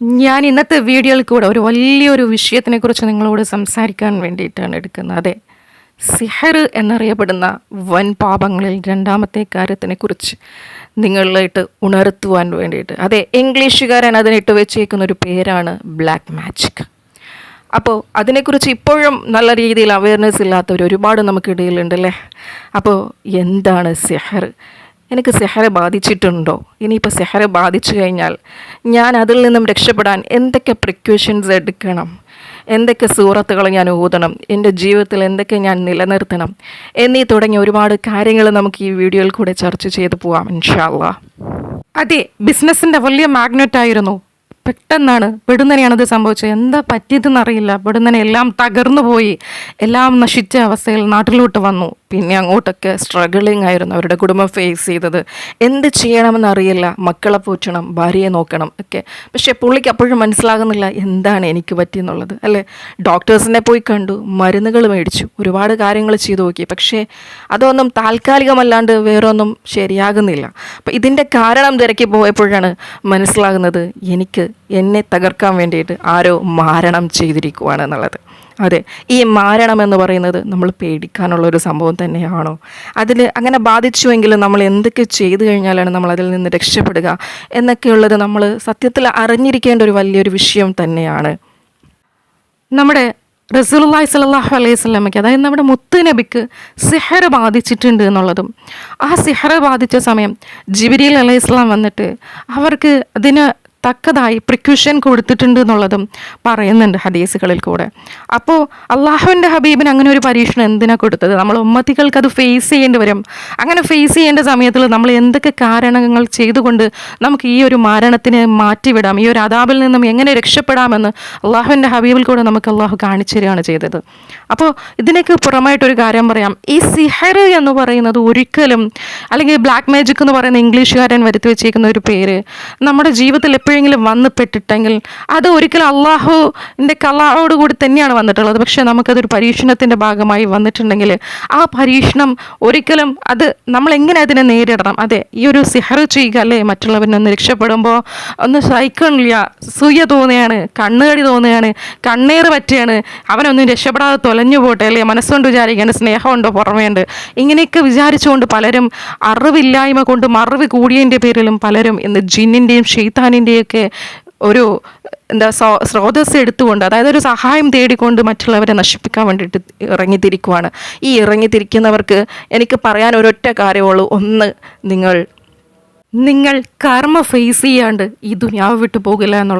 ഞാൻ ഇന്നത്തെ വീഡിയോയിൽ കൂടെ ഒരു വലിയൊരു വിഷയത്തിനെക്കുറിച്ച് നിങ്ങളോട് സംസാരിക്കാൻ വേണ്ടിയിട്ടാണ് എടുക്കുന്നത്. അതെ സിഹർ എന്നറിയപ്പെടുന്ന വൻ പാപങ്ങളിൽ രണ്ടാമത്തെ കാര്യത്തിനെക്കുറിച്ച് നിങ്ങളിലായിട്ട് ഉണർത്തുവാൻ വേണ്ടിയിട്ട്. അതെ ഇംഗ്ലീഷുകാരൻ അതിനിട്ട് വെച്ചേക്കുന്ന ഒരു പേരാണ് ബ്ലാക്ക് മാജിക്. അപ്പോൾ അതിനെക്കുറിച്ച് ഇപ്പോഴും നല്ല രീതിയിൽ അവയർനെസ് ഇല്ലാത്തവർ ഒരുപാട് നമുക്കിടയിലുണ്ടല്ലേ? അപ്പോൾ എന്താണ് സെഹർ? എനിക്ക് സെഹറ ബാധിച്ചിട്ടുണ്ടോ? ഇനിയിപ്പോൾ സെഹറ ബാധിച്ചു കഴിഞ്ഞാൽ ഞാൻ അതിൽ നിന്നും രക്ഷപ്പെടാൻ എന്തൊക്കെ പ്രിക്യൂഷൻസ് എടുക്കണം? എന്തൊക്കെ സൂറത്തുകൾ ഞാൻ ഊതണം എന്റെ ജീവിതത്തിൽ എന്തൊക്കെ ഞാൻ നിലനിർത്തണം? എന്നീ തുടങ്ങിയ ഒരുപാട് കാര്യങ്ങൾ നമുക്ക് ഈ വീഡിയോയിൽ കൂടെ ചർച്ച ചെയ്തു പോവാം ഇൻഷാല്ല അതെ ബിസിനസ്സിന്റെ വലിയ മാഗ്നറ്റ് ആയിരുന്നു. പെട്ടെന്നാണ് പെടുന്നനെയാണ് ഇത് സംഭവിച്ചത്. എന്താ പറ്റിയതെന്ന് അറിയില്ല പെടുന്നനെ എല്ലാം തകർന്നു പോയി. എല്ലാം നശിച്ച അവസ്ഥയിൽ നാട്ടിലോട്ട് വന്നു. പിന്നെ അങ്ങോട്ടൊക്കെ സ്ട്രഗിളിംഗ് ആയിരുന്നു അവരുടെ കുടുംബം ഫേസ് ചെയ്തത്. എന്ത് ചെയ്യണമെന്ന് അറിയില്ല. മക്കളെ പോറ്റണം ഭാര്യയെ നോക്കണം ഒക്കെ. പക്ഷേ പുള്ളിക്ക് അപ്പോഴും മനസ്സിലാകുന്നില്ല എന്താണ് എനിക്ക് പറ്റിയെന്നുള്ളത്. അല്ലേ? ഡോക്ടേഴ്സിനെ പോയി കണ്ടു മരുന്നുകൾ മേടിച്ചു ഒരുപാട് കാര്യങ്ങൾ ചെയ്തു നോക്കി. പക്ഷേ അതൊന്നും താൽക്കാലികമല്ലാണ്ട് വേറൊന്നും ശരിയാകുന്നില്ല. അപ്പം ഇതിന്റെ കാരണം തിരക്കി പോയപ്പോഴാണ് മനസ്സിലാകുന്നത് എനിക്ക് എന്നെ തകർക്കാൻ വേണ്ടിയിട്ട് ആരോ മാരണം ചെയ്തിരിക്കുവാണ് എന്നുള്ളത്. അതെ ഈ മാരണം എന്ന് പറയുന്നത് നമ്മൾ പേടിക്കാനുള്ള ഒരു സംഭവം തന്നെയാണോ? അതിൽ അങ്ങനെ ബാധിച്ചുവെങ്കിലും നമ്മൾ എന്തൊക്കെ ചെയ്തു കഴിഞ്ഞാലാണ് നമ്മൾ അതിൽ നിന്ന് രക്ഷപ്പെടുക എന്നൊക്കെയുള്ളത് നമ്മൾ സത്യത്തിൽ അറിഞ്ഞിരിക്കേണ്ട ഒരു വലിയൊരു വിഷയം തന്നെയാണ്. നമ്മുടെ റസൂലുള്ളാഹി സ്വല്ലല്ലാഹു അലൈഹി സ്വലമയ്ക്ക് അതായത് നമ്മുടെ മുത്ത് നബിക്ക് സിഹർ ബാധിച്ചിട്ടുണ്ട് എന്നുള്ളതും ആ സിഹർ ബാധിച്ച സമയം ജിബ്രീൽ അലൈഹി വന്നിട്ട് അവർക്ക് അതിന് തക്കതായി പ്രിക്യൂഷൻ കൊടുത്തിട്ടുണ്ട് എന്നുള്ളതും പറയുന്നുണ്ട് ഹദീസുകളിൽ കൂടെ. അപ്പോൾ അള്ളാഹുവിന്റെ ഹബീബിന് അങ്ങനെ ഒരു പരീക്ഷണം എന്തിനാ കൊടുത്തത്? നമ്മൾ ഉമ്മത്തികൾക്ക് അത് ഫേസ് ചെയ്യേണ്ടി വരും. അങ്ങനെ ഫേസ് ചെയ്യേണ്ട സമയത്തിൽ നമ്മൾ എന്തൊക്കെ കാരണങ്ങൾ ചെയ്തുകൊണ്ട് നമുക്ക് ഈ ഒരു മരണത്തിനെ മാറ്റിവിടാം? ഈ ഒരു അതാബിൽ നിന്നും എങ്ങനെ രക്ഷപ്പെടാമെന്ന് അള്ളാഹുവിന്റെ ഹബീബിൽ കൂടെ നമുക്ക് അള്ളാഹു കാണിച്ചു തരികയാണ് ചെയ്തത്. അപ്പോൾ ഇതിനൊക്കെ പുറമായിട്ടൊരു കാര്യം പറയാം. ഈ സിഹർ എന്ന് പറയുന്നത് ഒരിക്കലും അല്ലെങ്കിൽ ബ്ലാക്ക് മാജിക് എന്ന് പറയുന്ന ഇംഗ്ലീഷുകാരൻ വരുത്തി വെച്ചേക്കുന്ന ഒരു പേര് നമ്മുടെ ജീവിതത്തിൽ എപ്പോഴെങ്കിലും വന്ന് പെട്ടിട്ടെങ്കിൽ അത് ഒരിക്കലും അള്ളാഹുവിന്റെ കലാവോട് കൂടി തന്നെയാണ് വന്നിട്ടുള്ളത്. പക്ഷേ നമുക്കതൊരു പരീക്ഷണത്തിന്റെ ഭാഗമായി വന്നിട്ടുണ്ടെങ്കിൽ ആ പരീക്ഷണം ഒരിക്കലും അത് നമ്മൾ എങ്ങനെ അതിനെ നേരിടണം? അതെ ഈ ഒരു സിഹർ ചെയ്യുക അല്ലേ? മറ്റുള്ളവരിൽ നിന്ന് രക്ഷപ്പെടുമ്പോൾ ഒന്ന് സഹിക്കണില്ല സൂയ തോന്നുകയാണ് കണ്ണുകടി തോന്നുകയാണ് കണ്ണേറ് പറ്റുകയാണ് അവനൊന്നും രക്ഷപ്പെടാതെ തൊലഞ്ഞു പോട്ടെ അല്ലേ? മനസ്സുകൊണ്ട് വിചാരിക്കുകയാണ് സ്നേഹമുണ്ടോ പുറമേണ്ട് ഇങ്ങനെയൊക്കെ വിചാരിച്ചുകൊണ്ട് പലരും അറിവില്ലായ്മ കൊണ്ടും അറിവ് കൂടിയതിന്റെ പേരിലും പലരും ഇന്ന് ജിന്നിന്റെയും ഷെയ്ത്താനിന്റെയും ഒക്കെ ഒരു എന്താ സ്രോ- സ്രോതസ് എടുത്തുകൊണ്ട് അതായത് ഒരു സഹായം തേടിക്കൊണ്ട് മറ്റുള്ളവരെ നശിപ്പിക്കാൻ വേണ്ടിയിട്ട് ഇറങ്ങിത്തിരിക്കുവാണ്. ഈ ഇറങ്ങിത്തിരിക്കുന്നവർക്ക് എനിക്ക് പറയാൻ ഒരൊറ്റ കാര്യമുള്ളൂ. ഒന്ന് നിങ്ങൾ നിങ്ങൾ കർമ്മ ഫേസ് ചെയ്യാണ്ട് ഈ ദുനിയാവ് വിട്ടു പോകില്ല എന്നുള്ള